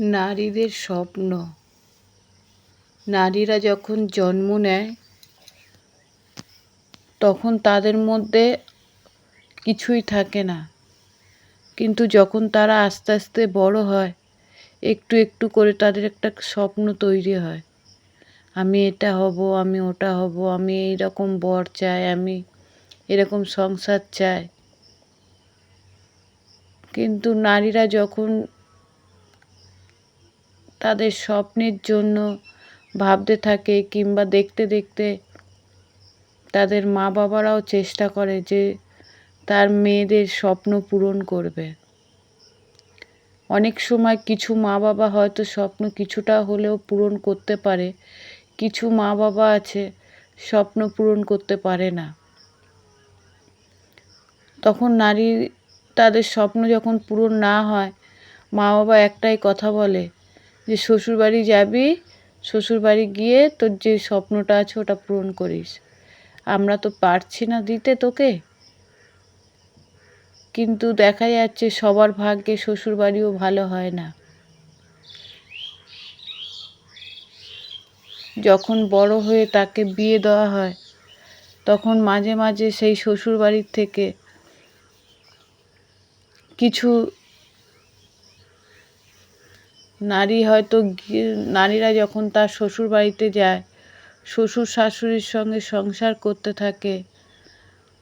নারীদের স্বপ্ন। নারীরা যখন জন্ম নেয়, তখন তাদের মধ্যে কিছুই থাকে না। কিন্তু যখন তারা আস্তে আস্তে বড় হয়, একটু একটু করে তাদের একটা স্বপ্ন তৈরি হয়। আমি এটা হব, আমি ওটা হব, আমি এই রকম বর চাই, আমি এরকম সংসার চাই। কিন্তু নারীরা যখন তাদের স্বপ্নের জন্য ভাবতে থাকে কিংবা দেখতে দেখতে তাদের মা বাবারাও চেষ্টা করে যে তার মেয়েদের স্বপ্ন পূরণ করবে। অনেক সময় কিছু মা বাবা হয়তো স্বপ্ন কিছুটা হলেও পূরণ করতে পারে, কিছু মা বাবা আছে স্বপ্ন পূরণ করতে পারে না। তখন নারী তাদের স্বপ্ন যখন পূরণ না হয় মা বাবা একটাই কথা বলে যে শ্বশুরবাড়ি যাবি, শ্বশুরবাড়ি গিয়ে তোর যে স্বপ্নটা আছে ওটা পূরণ করিস। আমরা তো পারছি না দিতে তোকে। কিন্তু দেখা যাচ্ছে সবার ভাগ্যে শ্বশুরবাড়িও ভালো হয় না। যখন বড় হয়ে তাকে বিয়ে দেওয়া হয়, তখন মাঝে মাঝে সেই শ্বশুরবাড়ির থেকে কিছু নারী হয়তো নারীরা যখন তার শ্বশুর বাড়িতে যায়, শ্বশুর শাশুড়ির সঙ্গে সংসার করতে থাকে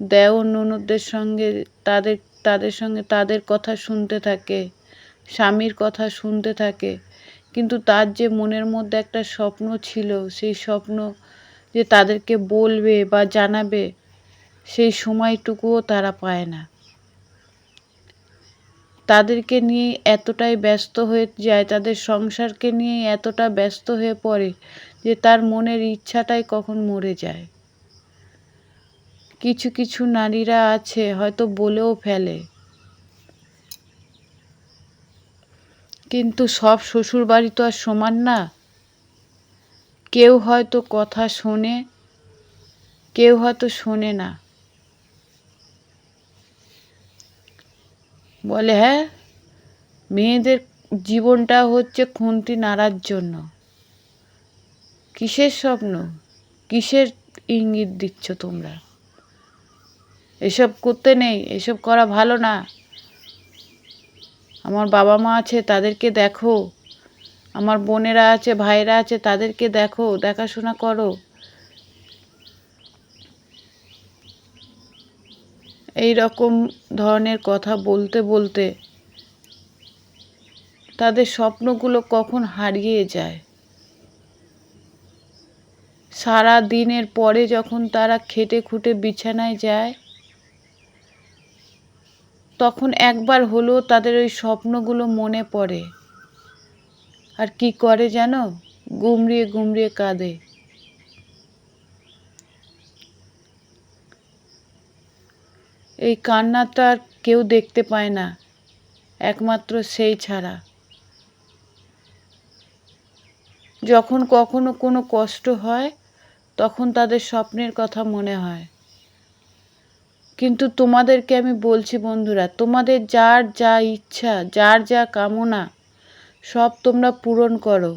দেওর ননদদের সঙ্গে তাদের তাদের সঙ্গে তাদের কথা শুনতে থাকে, স্বামীর কথা শুনতে থাকে, কিন্তু তার যে মনের মধ্যে একটা স্বপ্ন ছিল, সেই স্বপ্ন যে তাদেরকে বলবে বা জানাবে, সেই সময়টুকুও তারা পায় না। তাদেরকে নিয়ে এতটাই ব্যস্ত হয়ে যায়, তাদের সংসারকে নিয়ে এতটা ব্যস্ত হয়ে পড়ে যে তার মনের ইচ্ছাটাই কখন মরে যায়। কিছু কিছু নারীরা আছে, হয়তো বলেও ফেলে। কিন্তু সব শ্বশুর বাড়ি তো আর সমান না। কেউ হয়তো কথা শোনে, কেউ হয়তো শোনে না। বলে হ্যাঁ মেয়েদের জীবনটা হচ্ছে খুন্তি নাড়ার জন্য। কিসের স্বপ্ন? কিসের ইঙ্গিত দিচ্ছ তোমরা? এসব করতে নেই, এসব করা ভালো না। আমার বাবা মা আছে, তাদেরকে দেখো। আমার বোনেরা আছে ভাইরা আছে, তাদেরকে দেখো, দেখাশোনা করো। এই রকম ধরনের কথা বলতে বলতে তাদের স্বপ্নগুলো কখন হারিয়ে যায়। সারা দিনের পরে যখন তারা খেটে খুঁটে বিছানায় যায়, তখন একবার হলেও তাদের ওই স্বপ্নগুলো মনে পড়ে। আর কি করে জানো? গুমড়িয়ে গুমড়িয়ে কাঁদে। এই কান্নাটা আর কেউ দেখতে পায় না, একমাত্র সেই ছাড়া। যখন কখনো কোনো কষ্ট হয়, তখন তাদের স্বপ্নের কথা মনে হয়। কিন্তু তোমাদেরকে আমি বলছি বন্ধুরা, তোমাদের যার যা ইচ্ছা, যার যা কামনা, সব তোমরা পূরণ করো।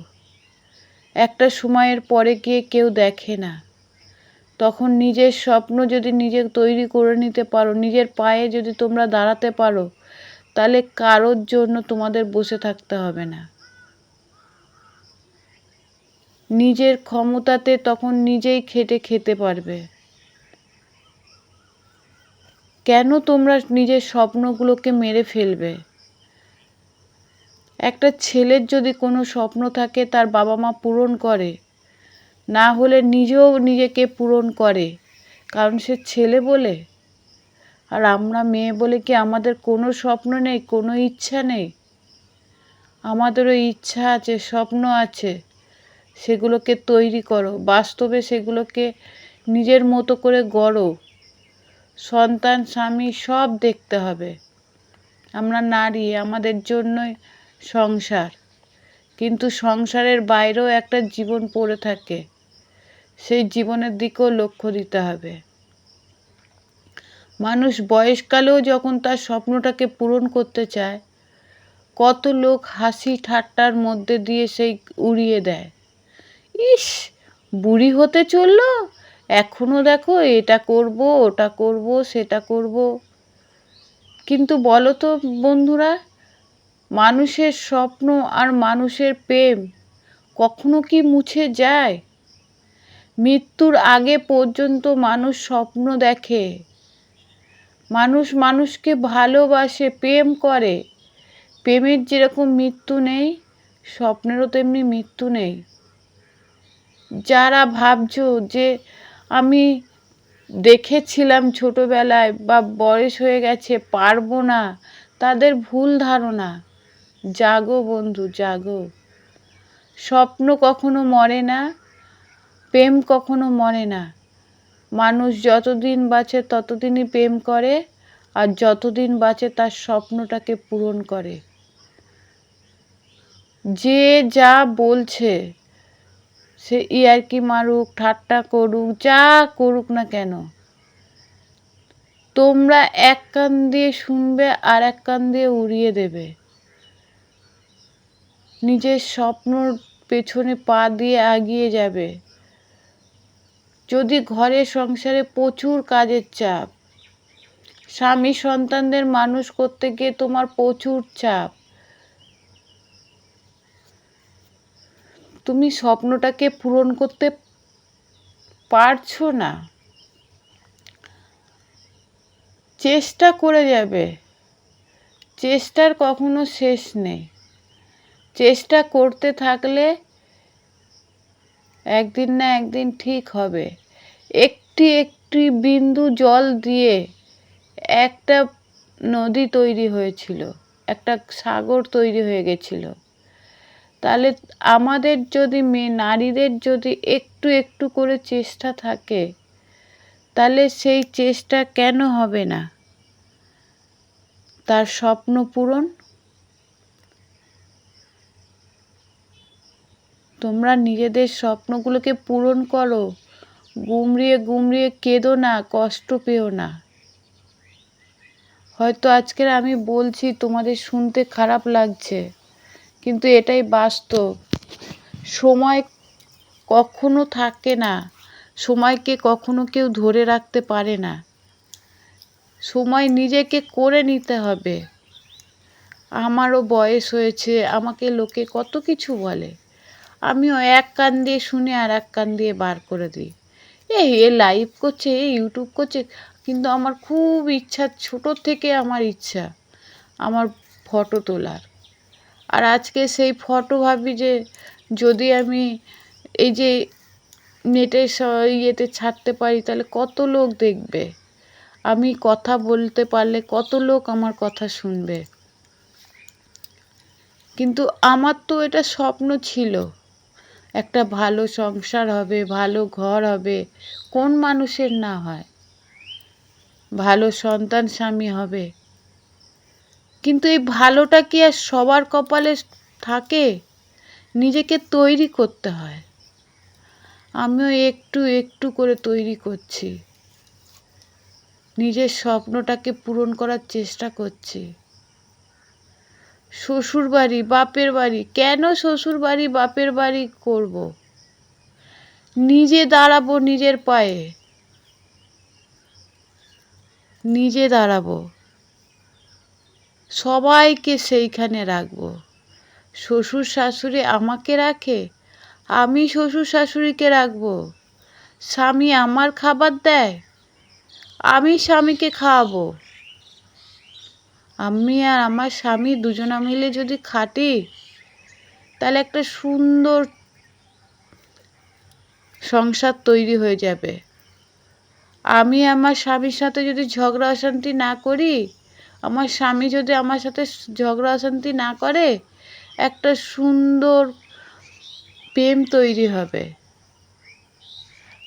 একটা সময়ের পরে গিয়ে কেউ দেখে না। তখন নিজের স্বপ্ন যদি নিজে তৈরি করে নিতে পারো, নিজের পায়ে যদি তোমরা দাঁড়াতে পারো, তাহলে কারোর জন্য তোমাদের বসে থাকতে হবে না। নিজের ক্ষমতাতে তখন নিজেই খেটে খেতে পারবে। কেন তোমরা নিজের স্বপ্নগুলোকে মেরে ফেলবে? একটা ছেলের যদি কোনো স্বপ্ন থাকে, তার বাবা মা পূরণ করে না হলে নিজেও নিজেকে পূরণ করে। কারণ সে ছেলে বলে। আর আমরা মেয়ে বলে কি আমাদের কোনো স্বপ্ন নেই, কোনো ইচ্ছা নেই? আমাদেরও ইচ্ছা আছে, স্বপ্ন আছে। সেগুলোকে তৈরি করো। বাস্তবে সেগুলোকে নিজের মতো করে গড়ো। সন্তান, স্বামী সব দেখতে হবে। আমরা নারী, আমাদের জন্যই সংসার। কিন্তু সংসারের বাইরেও একটা জীবন পড়ে থাকে। সেই জীবনের দিকেও লক্ষ্য দিতে হবে। মানুষ বয়সকালেও যখন তার স্বপ্নটাকে পূরণ করতে চায়, কত লোক হাসি ঠাট্টার মধ্যে দিয়ে সেই উড়িয়ে দেয়। ইস, বুড়ি হতে চলল? এখনও দেখো এটা করব, ওটা করব, সেটা করব। কিন্তু বলো তো বন্ধুরা, মানুষের স্বপ্ন আর মানুষের প্রেম কখনো কি মুছে যায়? মৃত্যুর আগে পর্যন্ত মানুষ স্বপ্ন দেখে। মানুষ মানুষকে ভালোবাসে, প্রেম করে। প্রেমের যেরকম মৃত্যু নেই, স্বপ্নেরও তেমনি মৃত্যু নেই। যারা ভাবছ যে আমি দেখেছিলাম ছোটোবেলায় বা বয়স হয়ে গেছে, পারব না, তাদের ভুল ধারণা। জাগো বন্ধু, জাগো। স্বপ্ন কখনো মরে না প্রেম কখনো মরে না। মানুষ যতদিন বাঁচে, ততদিনই প্রেম করে আর যতদিন বাঁচে, তার স্বপ্নটাকে পূরণ করে। যে যা বলছে, সে ইয়ার্কি মারুক, ঠাট্টা করুক, যা করুক না কেন। তোমরা এক কান দিয়ে শুনবে আর এক কান দিয়ে উড়িয়ে দেবে। নিজের স্বপ্নর পেছনে পা দিয়ে আগিয়ে যাবে। যদি ঘরে সংসারে প্রচুর কাজের চাপ, স্বামী সন্তানদের মানুষ করতে গিয়ে তোমার প্রচুর চাপ, তুমি স্বপ্নটাকে পূরণ করতে পারছ না, চেষ্টা করে যাবে। চেষ্টার কখনো শেষ নেই। চেষ্টা করতে থাকলে একদিন না একদিন ঠিক হবে। একটি একটি বিন্দু জল দিয়ে একটা নদী তৈরি হয়েছিল, একটা সাগর তৈরি হয়ে গেছিল। তাহলে আমাদের যদি মেয়ে নারীদের যদি একটু একটু করে চেষ্টা থাকে, তাহলে সেই চেষ্টা কেন হবে না? তার স্বপ্ন পূরণ তোমরা নিজেদের স্বপ্নগুলোকে পূরণ করো। গুমড়িয়ে গুমড়িয়ে কেঁদো না, কষ্ট পেও না। হয়তো আজকের আমি বলছি, তোমাদের শুনতে খারাপ লাগছে, কিন্তু এটাই বাস্তব। সময় কখনো থাকে না, সময়কে কখনো কেউ ধরে রাখতে পারে না। সময় নিজেকে করে নিতে হবে। আমারও বয়স হয়েছে, আমাকে লোকে কত কিছু বলে। আমিও এক কান দিয়ে শুনে আর এক কান দিয়ে বার করে দিই। এই, এ লাইভ করছে, এ ইউটিউব করছে, কিন্তু আমার খুব ইচ্ছা, ছোটো থেকে আমার ইচ্ছা, আমার ফটো তোলার। আর আজকে সেই ফটো ভাবি যে, যদি আমি এই যে নেটে ইয়েতে ছাড়তে পারি, তাহলে কত লোক দেখবে? আমি কথা বলতে পারলে কত লোক আমার কথা শুনবে? কিন্তু আমার তো এটা স্বপ্ন ছিল। একটা ভালো সংসার হবে, ভালো ঘর হবে, কোন মানুষের না হয়? ভালো সন্তান স্বামী হবে। কিন্তু এই ভালোটা কি আর সবার কপালে থাকে? নিজেকে তৈরি করতে হয়। আমিও একটু একটু করে তৈরি করছি। নিজের স্বপ্নটাকে পূরণ করার চেষ্টা করছি। শ্বশুর বাড়ি বাপের বাড়ি, কেন শ্বশুর বাড়ি বাপের বাড়ি করব? নিজে দাঁড়াবো নিজের পায়ে। নিজে দাঁড়াবো। সবাইকে সেইখানে রাখব। শ্বশুর শাশুড়ি আমাকে রাখে, আমি শ্বশুর শাশুড়িকে রাখব। স্বামী আমার খাবার দেয়, আমি স্বামীকে খাওয়াবো। আমি আর আমার স্বামী দুজনা মিলে যদি খাটি, তাহলে একটা সুন্দর সংসার তৈরি হয়ে যাবে। আমি আমার স্বামীর সাথে যদি ঝগড়া অশান্তি না করি, আমার স্বামী যদি আমার সাথে ঝগড়া অশান্তি না করে, একটা সুন্দর প্রেম তৈরি হবে।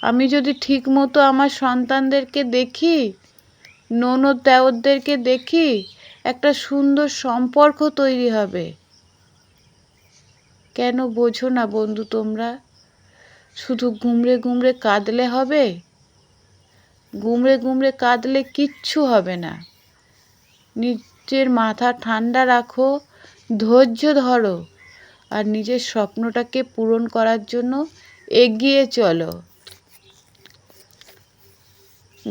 আমি যদি ঠিক মতো আমার সন্তানদেরকে দেখি, ননদ দেওরদেরকে দেখি একটা সুন্দর সম্পর্ক তৈরি হবে। কেন বোঝো না বন্ধু তোমরা? শুধু গুমড়ে গুমড়ে কাঁদলে হবে? গুমড়ে গুমড়ে কাঁদলে কিচ্ছু হবে না। নিজের মাথা ঠান্ডা রাখো, ধৈর্য ধরো, আর নিজের স্বপ্নটাকে পূরণ করার জন্য এগিয়ে চলো।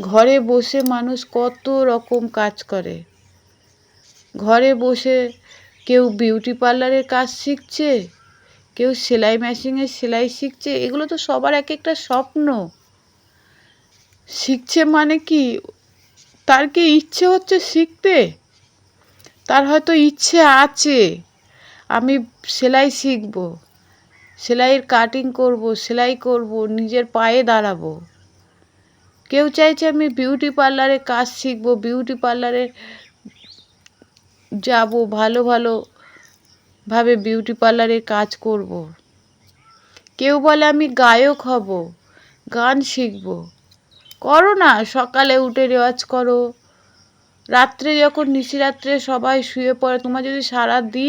ঘরে বসে মানুষ কত রকম কাজ করে। ঘরে বসে কেউ বিউটি পার্লারের কাজ শিখছে, কেউ সেলাই মেশিনের সেলাই শিখছে, এগুলো তো সবার এক একটা স্বপ্ন। শিখছে মানে কি? তার কি ইচ্ছে হচ্ছে শিখতে? তার হয়তো ইচ্ছে আছে, আমি সেলাই শিখব, সেলাইয়ের কাটিং করব, সেলাই করব, নিজের পায়ে দাঁড়াবো। কেউ চাইছে আমি বিউটি পার্লারে কাজ শিখব বিউটি পার্লারে যাব, ভালো ভালো ভাবে বিউটি পার্লারে কাজ করব। কেউ বলে আমি গায়ক হব, গান শিখব। করো না, সকালে উঠে রেওয়াজ করো। রাত্রে যখন নিশিরাত্রে সবাই শুয়ে পড়ে, তোমার যদি সারা দিন